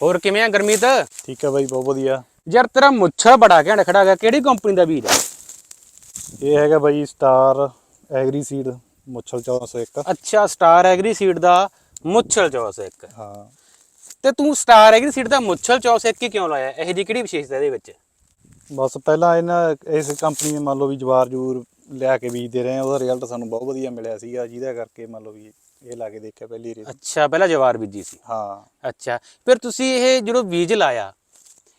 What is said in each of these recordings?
ਹੋਰ ਕਿਵੇਂ ਆ ਗਰਮੀਤ? ਠੀਕ ਹੈ ਬਾਈ ਬਹੁਤ ਵਧੀਆ। ਯਾਰ ਤੇਰਾ ਮੁੱਛਾ ਬੜਾ ਘੈਂਟ ਖੜਾ ਹੈਗਾ ਕਿਹੜੀ ਕੰਪਨੀ ਦਾ ਹੈ? ਇਹ ਹੈਗਾ ਬਾਈ ਸਟਾਰ ਐਗਰੀ ਸੀਡ ਮੁੱਛਲ 1401 ਅੱਛਾ ਸਟਾਰ ਐਗਰੀ ਸੀਡ ਦਾ ਮੁੱਛਲ 401 ਹਾਂ। ਤੇ ਤੂੰ ਸਟਾਰ ਐਗਰੀ ਸੀਡ ਦਾ ਮੁੱਛਲ 401 ਕਿਉਂ ਲਾਇਆ? ਇਹ ਜੀ ਕਿਹੜੀ ਵਿਸ਼ੇਸ਼ਤਾ ਇਹਦੇ ਵਿੱਚ? ਬਸ ਪਹਿਲਾਂ ਇਹਨਾਂ ਇਸ ਕੰਪਨੀ ਨੇ ਮੰਨ ਲਓ ਵੀ ਜਵਾਰ ਜੂਰ ਲਿਆ ਕੇ ਬੀਜਦੇ ਰਹੇ ਉਹਦਾ ਰਿਜ਼ਲਟ ਸਾਨੂੰ ਬਹੁਤ ਵਧੀਆ ਮਿਲਿਆ ਸੀਗਾ ਜਿਹਦਾ ਕਰਕੇ ਮੰਨ ਲਓ ਵੀ ਇਹ ਲਾ ਕੇ ਦੇਖਿਆ ਪਹਿਲੀ ਰੀ ਅੱਛਾ ਪਹਿਲਾਂ ਜਵਾਰ ਬੀਜੀ ਸੀ। ਹਾਂ। ਅੱਛਾ ਫਿਰ ਤੁਸੀਂ ਇਹ ਜਦੋਂ ਬੀਜ ਲਾਇਆ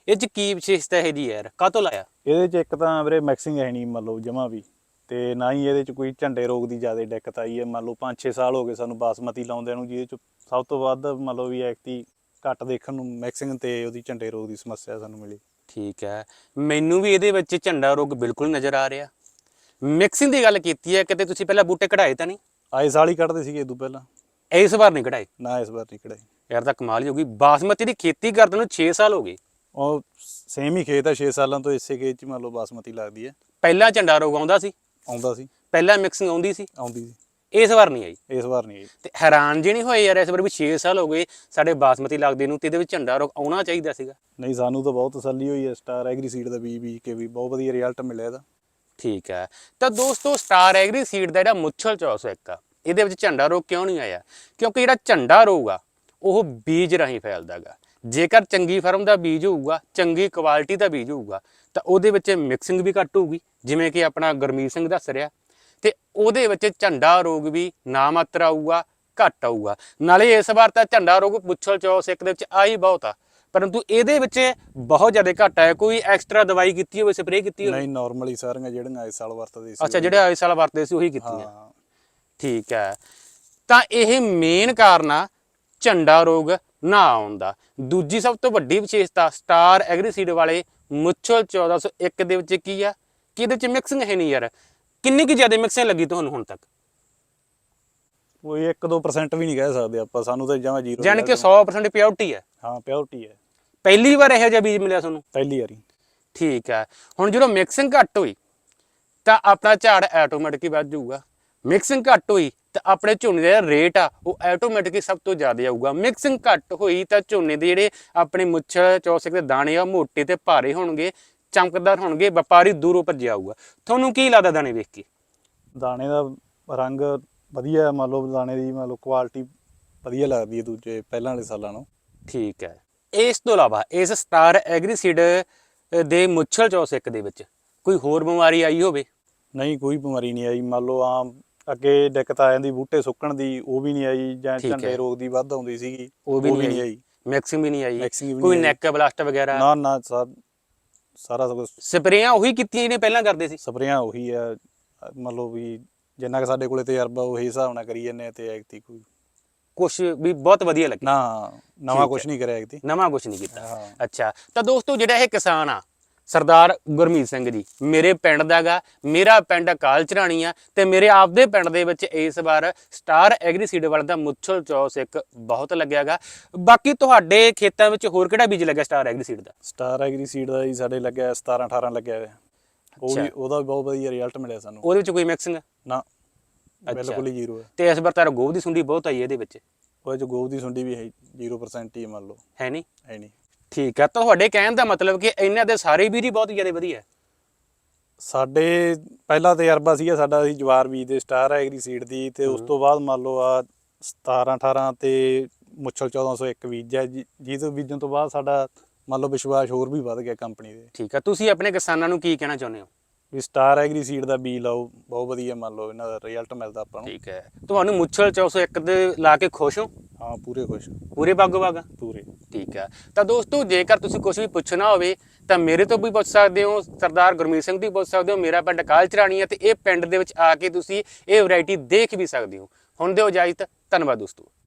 ਇਹ ਚ ਕੀ ਵਿਸ਼ੇਸ਼ਤਾ ਹੈ ਜੀ ਯਾਰ? ਕਾਹਤੋਂ ਲਾਇਆ? ਇਹਦੇ ਚ ਇੱਕ ਤਾਂ ਵੀਰੇ ਮਿਕਸਿੰਗ ਹੈ ਨਹੀਂ ਮੰਨ ਲਓ ਜਮਾ ਵੀ ਤੇ ਨਾ ਹੀ ਇਹਦੇ ਚ ਕੋਈ ਝੰਡੇ ਰੋਗ ਦੀ ਜ਼ਿਆਦਾ ਦਿੱਕਤ ਆਈ ਹੈ। ਮੰਨ ਲਓ 5-6 ਸਾਲ ਹੋ ਗਏ ਸਾਨੂੰ ਬਾਸਮਤੀ ਲਾਉਂਦਿਆਂ ਨੂੰ ਜਿਹਦੇ ਚ ਸਭ ਤੋਂ ਵੱਧ ਮੰਨ ਲਓ ਵੀ ਐਕਟੀ ਘੱਟ ਦੇਖਣ ਨੂੰ ਮਿਕਸਿੰਗ ਤੇ ਉਹਦੀ ਝੰਡੇ ਰੋਗ ਦੀ ਸਮੱਸਿਆ ਸਾਨੂੰ ਮਿਲੀ। ਠੀਕ ਹੈ। ਮੈਨੂੰ ਵੀ ਇਹਦੇ ਵਿੱਚ ਝੰਡਾ ਰੋਗ ਬਿਲਕੁਲ ਨਜ਼ਰ ਆ ਰਿਹਾ। ਮਿਕਸਿੰਗ ਦੀ ਗੱਲ ਕੀਤੀ ਹੈ ਕਿਤੇ ਤੁਸੀਂ ਪਹਿਲਾਂ ਬੂਟੇ ਕਢਾਏ ਤਾਂ ਨਹੀਂ? ਆਏ ਸਾਲ ਹੀ ਕੱਢਦੇ ਸੀਗੇ ਇਦੋਂ ਪਹਿਲਾਂ। ਇਸ ਵਾਰ ਨਹੀਂ ਕਢਾਏ? ਨਾ ਇਸ ਵਾਰ ਨਹੀਂ ਕਢਾਈ ਯਾਰ ਤਾਂ ਕਮਾਲ ਹੀ ਹੋ ਗਈ। ਬਾਸਮਤੀ ਦੀ ਖੇਤੀ ਕਰਦੇ ਨੂੰ 6 ਸਾਲ ਹੋ ਗਏ। ਉਹ ਸੇਮ ਹੀ ਖੇਤ ਹੈ 6 ਸਾਲਾਂ ਤੋਂ ਇਸੇ ਖੇਤ 'ਚ ਮੰਨ ਲਓ ਬਾਸਮਤੀ ਲੱਗਦੀ ਹੈ। ਪਹਿਲਾਂ ਝੰਡਾ ਰੋਗ ਆਉਂਦਾ ਸੀ? ਆਉਂਦਾ ਸੀ। ਪਹਿਲਾਂ ਮਿਕਸਿੰਗ ਆਉਂਦੀ ਸੀ? ਆਉਂਦੀ ਸੀ। ਇਸ ਵਾਰ ਨਹੀਂ ਆਈ। ਇਸ ਵਾਰ ਨਹੀਂ ਆਈ। ਤੇ ਹੈਰਾਨ ਜੇ ਨਹੀਂ ਹੋਏ ਯਾਰ ਇਸ ਵਾਰ ਵੀ 6 ਸਾਲ ਹੋ ਗਏ ਸਾਡੇ ਬਾਸਮਤੀ ਲੱਗਦੇ ਨੂੰ ਤੇ ਇਹਦੇ ਵਿੱਚ ਝੰਡਾ ਰੋਗ ਆਉਣਾ ਚਾਹੀਦਾ ਸੀਗਾ। ਨਹੀਂ ਸਾਨੂੰ ਤਾਂ ਬਹੁਤ ਤਸੱਲੀ ਹੋਈ ਹੈ ਸਟਾਰ ਐਗਰੀ ਸੀਡ ਦਾ ਬੀਜ ਬੀਜ ਕੇ ਵੀ ਬਹੁਤ ਵਧੀਆ ਰਿਜ਼ਲਟ ਮਿਲਿਆ ਇਹਦਾ। ਠੀਕ ਹੈ। ਤਾਂ ਦੋਸਤੋ ਸਟਾਰ ਐਗਰੀ ਸੀਡ ਦਾ ਜਿਹੜਾ ਮੁੱਛਲ 401 ਆ ਇਹਦੇ ਵਿੱਚ ਝੰਡਾ ਰੋਗ ਕਿਉਂ ਨਹੀਂ ਆਇਆ? ਕਿਉਂਕਿ ਜਿਹੜਾ ਝੰਡਾ ਰੋਗ ਆ, ਉਹ ਬੀਜ ਰਾਹੀਂ ਫੈਲਦਾਗਾ ਜੇਕਰ ਚੰਗੀ ਫਰਮ ਦਾ ਬੀਜ ਹੋਊਗਾ, ਚੰਗੀ ਕੁਆਲਿਟੀ ਦਾ ਬੀਜ ਹੋਊਗਾ, ਤਾਂ ਉਹਦੇ ਵਿੱਚ ਮਿਕਸਿੰਗ ਵੀ ਘੱਟ ਹੋਊਗੀ, ਜਿਵੇਂ ਕਿ ਆਪਣਾ ਗੁਰਮੀਤ ਸਿੰਘ ਦੱਸ ਰਿਹਾ। ਤੇ ਉਹਦੇ ਵਿੱਚ ਝੰਡਾ ਰੋਗ ਵੀ ਨਾ ਮਾਤਰ ਆਊਗਾ, ਘੱਟ ਆਊਗਾ। ਨਾਲੇ ਇਸ ਵਾਰ ਤਾਂ ਝੰਡਾ ਰੋਗ ਮੁੱਛਲ 401 ਦੇ ਵਿੱਚ ਆਈ ਬਹੁਤ ਆ। ਪਰੰਤੂ ਇਹਦੇ ਵਿੱਚ ਬਹੁਤ ਜ਼ਿਆਦਾ ਘੱਟ ਹੈ। ਕੋਈ ਐਕਸਟਰਾ ਦਵਾਈ ਕੀਤੀ ਹੋਵੇ ਸਪਰੇਅ ਕੀਤੀ ਹੋਵੇ? ਨਹੀਂ ਨਾਰਮਲੀ ਸਾਰੀਆਂ ਜਿਹੜੀਆਂ ਇਸ ਸਾਲ ਵਰਤਦੇ ਸੀ ਅੱਛਾ ਜਿਹੜੇ ਇਸ ਸਾਲ ਵਰਤਦੇ ਸੀ ਉਹੀ ਕੀਤੀਆਂ। ਹਾਂ। ਠੀਕ ਹੈ। ਤਾਂ ਇਹ ਮੇਨ ਕਾਰਨ ਆ ਝੰਡਾ ਰੋਗ ਨਾ ਆਉਣ ਦਾ। ਦੂਜੀ ਸਭ ਤੋਂ ਵੱਡੀ ਵਿਸ਼ੇਸ਼ਤਾ ਸਟਾਰ ਐਗਰੀਸੀਡ ਵਾਲੇ ਮੁੱਛਲ 1401 ਦੇ ਵਿੱਚ ਕੀ ਆ? ਕਿ ਇਹਦੇ ਵਿੱਚ ਮਿਕਸਿੰਗ ਹੈ ਨਹੀਂ ਯਾਰ? ਕਿੰਨੀ ਕੀ ਜ਼ਿਆਦਾ ਮਿਕਸਿੰਗ ਲੱਗੀ ਤੁਹਾਨੂੰ ਹੁਣ ਤੱਕ? ਕੋਈ 1-2% ਵੀ ਨਹੀਂ ਕਹਿ ਸਕਦੇ ਆਪਾਂ ਸਾਨੂੰ ਤਾਂ ਜਮਾ ਜ਼ੀਰੋ ਜਾਣੀ ਕਿ 100% ਪਿਓਰਟੀ ਹੈ। ਹਾਂ ਪਿਓਰਟੀ ਹੈ। ਪਹਿਲੀ ਵਾਰ ਇਹੋ ਜਿਹਾ ਬੀਜ ਮਿਲਿਆ ਤੁਹਾਨੂੰ? ਪਹਿਲੀ ਵਾਰੀ। ਠੀਕ ਹੈ। ਹੁਣ ਜਦੋਂ ਮਿਕਸਿੰਗ ਘੱਟ ਹੋਈ ਤਾਂ ਆਪਣਾ ਝਾੜ ਆਟੋਮੈਟਿਕ ਹੀ ਵੱਧ ਜਾਊਗਾ। ਮਿਕਸਿੰਗ ਘੱਟ ਹੋਈ ਤਾਂ ਆਪਣੇ ਝੋਨੇ ਦਾ ਰੇਟ ਆ ਉਹ ਆਟੋਮੈਟਿਕ ਸਭ ਤੋਂ ਜ਼ਿਆਦਾ ਆਊਗਾ। ਮਿਕਸਿੰਗ ਘੱਟ ਹੋਈ ਤਾਂ ਝੋਨੇ ਦੇ ਜਿਹੜੇ ਆਪਣੇ ਮੁੱਛ ਚੌਸਕ ਦੇ ਦਾਣੇ ਆ ਮੋਟੇ ਤੇ ਭਾਰੇ ਹੋਣਗੇ ਚਮਕਦਾਰ ਹੋਣਗੇ ਵਪਾਰੀ ਦੂਰੋਂ ਭੱਜਿਆ ਆਊਗਾ। ਤੁਹਾਨੂੰ ਕੀ ਲੱਗਦਾ ਦਾਣੇ ਵੇਖ ਕੇ? ਦਾਣੇ ਦਾ ਰੰਗ ਵਧੀਆ ਮੰਨ ਲਓ ਦਾਣੇ ਦੀ ਮੰਨ ਲਓ ਕੁਆਲਿਟੀ ਵਧੀਆ ਲੱਗਦੀ ਹੈ ਦੂਜੇ ਪਹਿਲਾਂ ਵਾਲੇ ਸਾਲਾਂ ਨਾਲੋਂ। ਠੀਕ ਹੈ। ਇਸ ਤੋਂ ਇਲਾਵਾ ਇਸ ਸਟਾਰ ਐਗਰੀਸੀਡ ਦੇ ਮੁੱਛਲ ਚੌਸਕ ਦੇ ਵਿੱਚ ਕੋਈ ਹੋਰ ਬਿਮਾਰੀ ਆਈ ਹੋਵੇ? ਨਹੀਂ ਕੋਈ ਬਿਮਾਰੀ ਨਹੀਂ ਆਈ। ਮੰਨ ਲਓ ਆਮ ਅੱਗੇ ਦਿੱਕਤ ਆ ਜਾਂਦੀ ਬੂਟੇ ਸੁੱਕਣ ਦੀ ਉਹ ਵੀ ਨਹੀਂ ਆਈ ਜਾਂ। ਝੰਡੇ ਰੋਗ ਦੀ ਵੱਧ ਆਉਂਦੀ ਸੀਗੀ ਉਹ ਵੀ ਨਹੀਂ ਆਈ। ਮਿਕਸਿੰਗ ਵੀ ਨਹੀਂ ਆਈ। ਕੋਈ। ਨੈਕ ਬਲਾਸਟ ਵਗੈਰਾ? ਨਾ ਨਾ ਸਾ- ਸਾਰਾ ਸਭ ਸਪਰੇਆਂ ਉਹੀ ਕੀਤੀਆਂ ਜਿਹਨੇ ਪਹਿਲਾਂ ਕਰਦੇ ਸੀ? ਸਪਰੇਆਂ ਉਹੀ ਆ। ਮੰਨ ਲਓ ਵੀ ਜਿੰਨਾ ਕਿ ਸਾਡੇ ਕੋਲੇ ਤਜਰਬਾ ਉਹੀ ਹਿਸਾਬ ਨਾਲ ਕਰੀ ਜੰਨੇ ਤੇ ਐਕਤੀ ਕੋਈ ਕੁਛ ਵੀ ਬਹੁਤ ਵਧੀਆ ਲੱਗੀ। ਨਾ ਨਵਾਂ ਕੁਝ ਨਹੀਂ ਕਰਿਆ ਐਕਤੀ ਨਵਾਂ ਕੁਛ ਨਹੀਂ ਕੀਤਾ। ਅੱਛਾ ਤਾਂ ਦੋਸਤੋ ਜਿਹੜਾ ਇਹ ਕਿਸਾਨ ਆ ਸਰਦਾਰ ਗੁਰਮੀਤ ਸਿੰਘ ਜੀ ਮੇਰੇ ਪਿੰਡ ਦਾਗਾ ਮੇਰਾ ਪਿੰਡ ਅਕਾਲ ਚਰਾਣੀ ਆ ਤੇ ਮੇਰੇ ਆਪਦੇ ਪਿੰਡ ਦੇ ਵਿੱਚ ਇਸ ਵਾਰ ਸਟਾਰ ਐਗਰੀਸੀਡ ਵਾਲਾ ਦਾ ਮੁੱਛਲ ਚੌਸ ਇੱਕ ਬਹੁਤ ਲੱਗਿਆਗਾ। ਬਾਕੀ ਤੁਹਾਡੇ ਖੇਤਾਂ ਵਿੱਚ ਹੋਰ ਕਿਹੜਾ ਬੀਜ ਲੱਗਿਆ ਸਟਾਰ ਐਗਰੀਸੀਡ ਦਾ? ਸਟਾਰ ਐਗਰੀ ਸੀਡ ਦਾ ਜੀ ਸਾਡੇ ਲੱਗਿਆ 17 18 ਲੱਗਿਆ ਹੋਇਆ। ਉਹ ਵੀ। ਉਹਦਾ ਵੀ ਬਹੁਤ ਵਧੀਆ ਰਿਜ਼ਲਟ ਮਿਲਿਆ ਸਾਨੂੰ। ਉਹਦੇ ਵਿੱਚ ਕੋਈ ਮਿਕਸਿੰਗ? ਨਾ। ਬਿਲਕੁਲ ਹੀ ਜ਼ੀਰੋ ਹੈ। ਤੇ ਇਸ ਵਾਰ ਤਾਂ ਗੋਭ ਦੀ ਸੁੰਡੀ ਬਹੁਤ ਆਈ ਇਹਦੇ ਵਿੱਚ? ਉਹਦੇ ਚ ਗੋਬ ਦੀ ਸੁੰਡੀ ਵੀ ਹੈ 0% ਹੀ ਹੈ ਮੰਨ ਲਓ। ਹੈ ਨਹੀਂ? ਹੈ ਨਹੀਂ। ਠੀਕ ਆ ਤੁਹਾਡੇ ਕਹਿਣ ਦਾ ਮਤਲਬ ਕਿ ਇਹਨਾਂ ਦੇ ਸਾਰੇ ਬੀਜ ਹੀ ਬਹੁਤ ਜ਼ਿਆਦਾ ਵਧੀਆ ਹੈ। ਸਾਡੇ ਪਹਿਲਾ ਤਜਰਬਾ ਸੀਗਾ ਸਾਡਾ ਅਸੀਂ ਜਵਾਰ ਬੀਜ ਦੇ ਸਟਾਰ ਐਗਰੀ ਸੀਡ ਦੀ ਤੇ ਉਸ। ਤੋਂ ਬਾਅਦ ਮੰਨ ਲਓ ਆ 17 18 ਤੇ ਮੁੱਛਲ 1401 ਬੀਜਿਆ ਜਿ- ਜਿਹਦੇ ਬੀਜਣ ਤੋਂ ਬਾਅਦ ਸਾਡਾ ਮੰਨ ਲਓ ਵਿਸ਼ਵਾਸ ਹੋਰ ਵੀ ਵੱਧ ਗਿਆ ਕੰਪਨੀ ਦੇ। ਠੀਕ ਆ ਤੁਸੀਂ ਆਪਣੇ ਕਿਸਾਨਾਂ ਨੂੰ ਕੀ ਕਹਿਣਾ ਚਾਹੁੰਦੇ ਹੋ? ਵੀ ਸਟਾਰ ਐਗਰੀ ਸੀਡ ਦਾ ਬੀਜ ਲਾਓ ਬਹੁਤ ਵਧੀਆ ਮੰਨ ਲਓ ਇਹਨਾਂ ਦਾ ਰਿਜ਼ਲਟ ਮਿਲਦਾ ਆਪਾਂ ਨੂੰ। ਠੀਕ ਹੈ। ਤੁਹਾਨੂੰ ਮੁੱਛਲ 401 ਦੇ ਲਾ ਕੇ ਖੁਸ਼ ਹੋ? ਹਾਂ ਪੂਰੇ ਖੁਸ਼। ਪੂਰੇ ਬਾਗੋ ਬਾਗਾ? ਪੂਰੇ। ਠੀਕ ਹੈ। ਤਾਂ ਦੋਸਤੋ ਜੇਕਰ ਤੁਸੀਂ ਕੁਝ ਵੀ ਪੁੱਛਣਾ ਹੋਵੇ ਤਾਂ ਮੇਰੇ ਤੋਂ ਵੀ ਪੁੱਛ ਸਕਦੇ ਹੋ ਸਰਦਾਰ ਗੁਰਮੀਤ ਸਿੰਘ ਦੀ ਪੁੱਛ ਸਕਦੇ ਹੋ ਮੇਰਾ ਪਿੰਡ ਕਾਲ ਚਰਾਣੀ ਹੈ ਤੇ ਇਹ ਪਿੰਡ ਦੇ ਵਿੱਚ ਆ ਕੇ ਤੁਸੀਂ ਇਹ ਵੈਰਾਈਟੀ ਦੇਖ ਵੀ ਸਕਦੇ ਹੋ। ਹੁਣ ਦਿਓ ਇਜਾਜ਼ਤ ਧੰਨਵਾਦ ਦੋਸਤੋ।